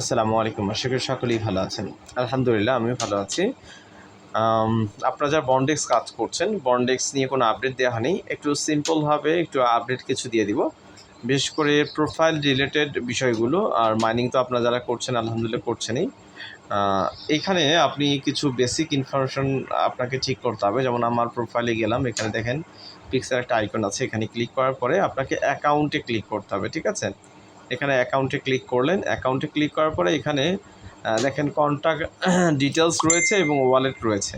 আসসালামু আলাইকুম। আশা করি সকলেই ভালো আছেন। আলহামদুলিল্লাহ, আমিও ভালো আছি। আপনারা যারা বন্ডেক্স কাজ করছেন বন্ডেক্স নিয়ে কোনো আপডেট দেওয়া হয়নি। একটু সিম্পলভাবে একটু আপডেট কিছু দিয়ে দিব। বিশেষ করে প্রোফাইল রিলেটেড বিষয়গুলো, আর মাইনিং তো আপনারা যারা করছেন, আলহামদুলিল্লাহ করছেনই। এখানে আপনি কিছু বেসিক ইনফরমেশন আপনাকে ঠিক করতে হবে। যেমন আমার প্রোফাইলে গেলাম, এখানে দেখেন পিক্সেল একটা আইকন আছে। এখানে ক্লিক করার পরে আপনাকে অ্যাকাউন্টে ক্লিক করতে হবে, ঠিক আছে? এখানে অ্যাকাউন্টে ক্লিক করলেন। অ্যাকাউন্টে ক্লিক করার পরে এখানে দেখেন কন্ট্যাক্ট ডিটেলস রয়েছে এবং ওয়ালেট রয়েছে।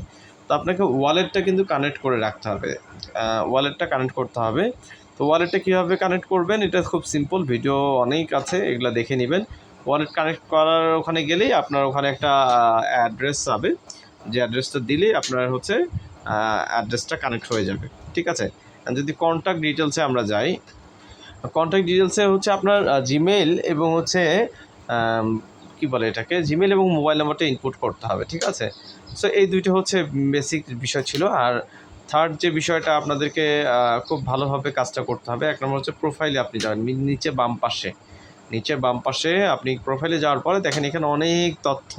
তো আপনাকে ওয়ালেটটা কিন্তু কানেক্ট করে রাখতে হবে। ওয়ালেটটা কানেক্ট করতে হবে। তো ওয়ালেটটা কীভাবে কানেক্ট করবেন? এটা খুব সিম্পল ভিডিও অনেক আছে, এগুলো দেখে নেবেন। ওয়ালেট কানেক্ট করার ওখানে গেলেই আপনার ওখানে একটা অ্যাড্রেস যাবে যে অ্যাড্রেসটা দিলেই আপনার হচ্ছে অ্যাড্রেসটা কানেক্ট হয়ে যাবে। ঠিক আছে? যদি কন্ট্যাক্ট ডিটেলসে আমরা যাই কন্ট্যাক্ট ডিটেলসে হচ্ছে আপনার জিমেইল এবং হচ্ছে কি বলে এটাকে? জিমেইল এবং মোবাইল নাম্বারটা ইনপুট করতে হবে, ঠিক আছে? সো এই দুইটা হচ্ছে বেসিক বিষয় ছিল। আর থার্ড যে বিষয়টা আপনাদেরকে খুব ভালোভাবে কাজটা করতে হবে, এক নম্বর হচ্ছে প্রোফাইলে আপনি যাবেন নিচে বাম পাশে। নিচে বাম পাশে আপনি প্রোফাইলে যাওয়ার পরে দেখেন এখানে অনেক তথ্য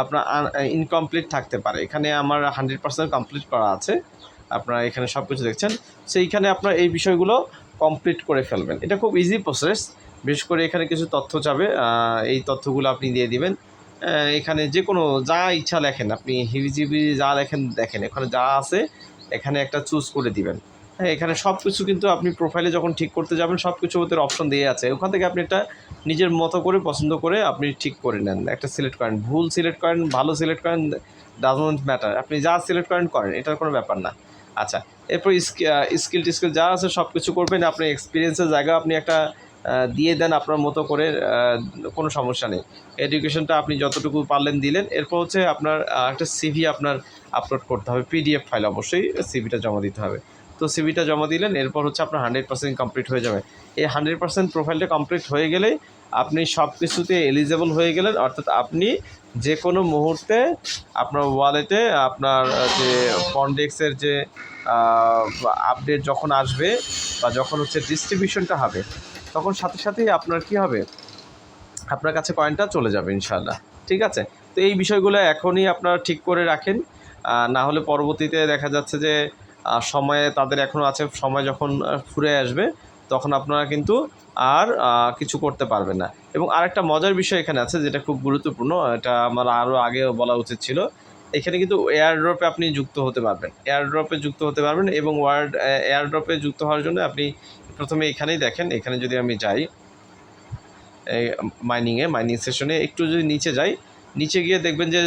আপনার ইনকমপ্লিট থাকতে পারে। এখানে আমার হান্ড্রেড পার্সেন্ট কমপ্লিট করা আছে। আপনারা এখানে সব কিছু দেখছেন সেইখানে আপনার এই বিষয়গুলো কমপ্লিট করে ফেলবেন। এটা খুব ইজি প্রসেস বিশেষ করে এখানে কিছু তথ্য আহ, এই তথ্যগুলো আপনি দিয়ে দিবেন। এখানে যে কোনো যা ইচ্ছা লেখেন আপনি হিবিজিবি যা লেখেন দেখেন এখানে যা আছে এখানে একটা চুজ করে দিবেন। হ্যাঁ এখানে সব কিছু কিন্তু আপনি প্রোফাইলে যখন ঠিক করতে যাবেন সব কিছু ওদের অপশন দিয়ে আছে। ওখান থেকে আপনি একটা নিজের মতো করে পছন্দ করে আপনি ঠিক করে নেন। একটা সিলেক্ট করেন। ভুল সিলেক্ট করেন ভালো সিলেক্ট করেন ডাজন্ট ম্যাটার আপনি যা সিলেক্ট করেন করেন। এটার কোনো ব্যাপার না। আচ্ছা এরপর স্কিল টিস্কিল যা আছে সব কিছু করবেন আপনার এক্সপিরিয়েন্সের জায়গা আপনি একটা দিয়ে দেন আপনার মতো করে কোনো সমস্যা নেই। এডুকেশনটা আপনি যতটুকু পারলেন দিলেন, এরপর হচ্ছে আপনার একটা সিভি আপনার আপলোড করতে হবে পিডিএফ ফাইল অবশ্যই সিভিটা জমা দিতে হবে। তো সিভিটা জমা দিলেন, এরপর হচ্ছে আপনার হান্ড্রেড পার্সেন্ট কমপ্লিট হয়ে যাবে। এই হান্ড্রেড পার্সেন্ট প্রোফাইলটা কমপ্লিট হয়ে গেলেই আপনি সব কিছুতে এলিজেবল হয়ে গেলেন, অর্থাৎ আপনি যে কোনো মুহূর্তে আপনার ওয়ালেটে আপনার যে পন্ডেক্সের যে আপডেট যখন আসবে বা যখন হচ্ছে ডিস্ট্রিবিউশনটা হবে, তখন সাথে সাথেই আপনার কি হবে? আপনার কাছে কয়েনটা চলে যাবে ইনশাল্লাহ ঠিক আছে? তো এই বিষয়গুলো এখনই আপনারা ঠিক করে রাখেন। না হলে পরবর্তীতে দেখা যাচ্ছে যে সময়ে তাদের এখনও আছে, সময় যখন ফুরে আসবে তখন আপনারা কিন্তু আর কিছু করতে পারবেন না। এবং আরেকটা মজার বিষয় এখানে আছে যেটা খুব গুরুত্বপূর্ণ, এটা আমার আরও আগে বলা উচিত ছিল। এখানে কিন্তু এয়ারড্রপে আপনি যুক্ত হতে পারবেন। এয়ারড্রপে যুক্ত হতে পারবেন এবং ওয়ার্ড এয়ারড্রপে যুক্ত হওয়ার জন্য আপনি প্রথমে এখানেই দেখেন, এখানে যদি আমি যাই মাইনিংয়ে মাইনিং সেশনে একটু যদি নিচে যাই নিচে গিয়ে দেখবেন যে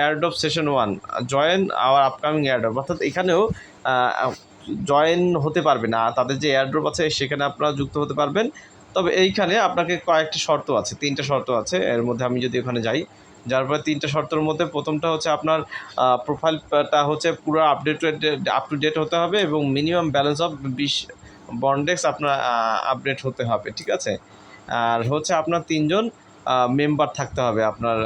airdrop session one join our upcoming airdrop অর্থাৎ এখানেও জয়েন হতে পারবে না। তাদের যে এয়ারড্রপ আছে, সেখানে আপনারা যুক্ত হতে পারবেন। তবে এইখানে আপনাকে কয়েকটি শর্ত আছে, তিনটা শর্ত আছে। এর মধ্যে আমি যদি ওখানে যাই, যার পরে তিনটা শর্তের মধ্যে প্রথমটা হচ্ছে আপনার প্রোফাইলটা হচ্ছে পুরো আপডেটেড আপ টু ডেট হতে হবে এবং মিনিমাম ব্যালেন্স অফ বিশ বন্ডেক্স আপনার আপডেট হতে হবে, ঠিক আছে? আর হচ্ছে আপনার তিনজন মেম্বার থাকতে হবে আপনার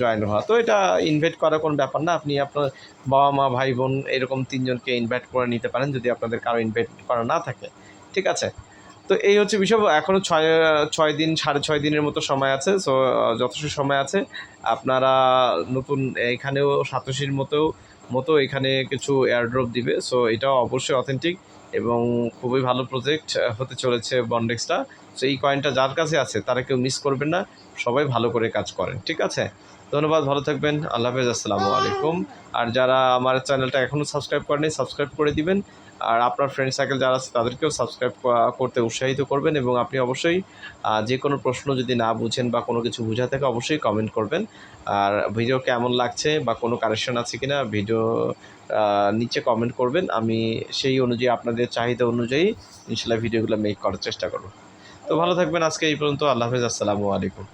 জয়েন হওয়া। তো এটা ইনভাইট করার কোনো ব্যাপার না, আপনি আপনার বাবা মা, ভাই বোন এরকম তিনজনকে ইনভাইট করে নিতে পারেন যদি আপনাদের কারও ইনভাইট করা না থাকে। ঠিক আছে? তো এই হচ্ছে বিষয় এখনও ছয় ছয় দিন, সাড়ে ছয় দিনের মতো সময় আছে সো যথেষ্ট সময় আছে। আপনারা নতুন এখানেও সাতশির মতো মতো এখানে কিছু এয়ারড্রপ দিবে সো এটাও অবশ্যই অথেন্টিক এবং খুবই ভালো প্রজেক্ট হতে চলেছে বন্ডেক্সটা সো এই কয়েনটা যার কাছে আছে, তারা কেউ মিস করবেন না। সবাই ভালো করে কাজ করেন, ঠিক আছে? ধন্যবাদ, ভালো থাকবেন। আল্লাহ হাফেজ, আসসালামু আলাইকুম। আর যারা আমার চ্যানেলটা এখনও সাবস্ক্রাইব করেনি সাবস্ক্রাইব করে দিবেন। আর আপনার ফ্রেন্ড সার্কেল যারা আছে, তাদেরকেও সাবস্ক্রাইব করতে উৎসাহিত করবেন এবং আপনি অবশ্যই যে কোনো প্রশ্ন যদি না বুঝেন বা কোনো কিছু বোঝা থাকে, অবশ্যই কমেন্ট করবেন। আর ভিডিও কেমন লাগছে বা কোনো কারেকশন আছে কিনা ভিডিও নিচে কমেন্ট করবেন। আমি সেই অনুযায়ী, আপনাদের চাহিদা অনুযায়ী ইনশাল্লাহ ভিডিওগুলো মেক করার চেষ্টা করব। তো ভালো থাকবেন আজকে এই পর্যন্ত। আল্লাহ হাফেজ, আসসালামু আলাইকুম।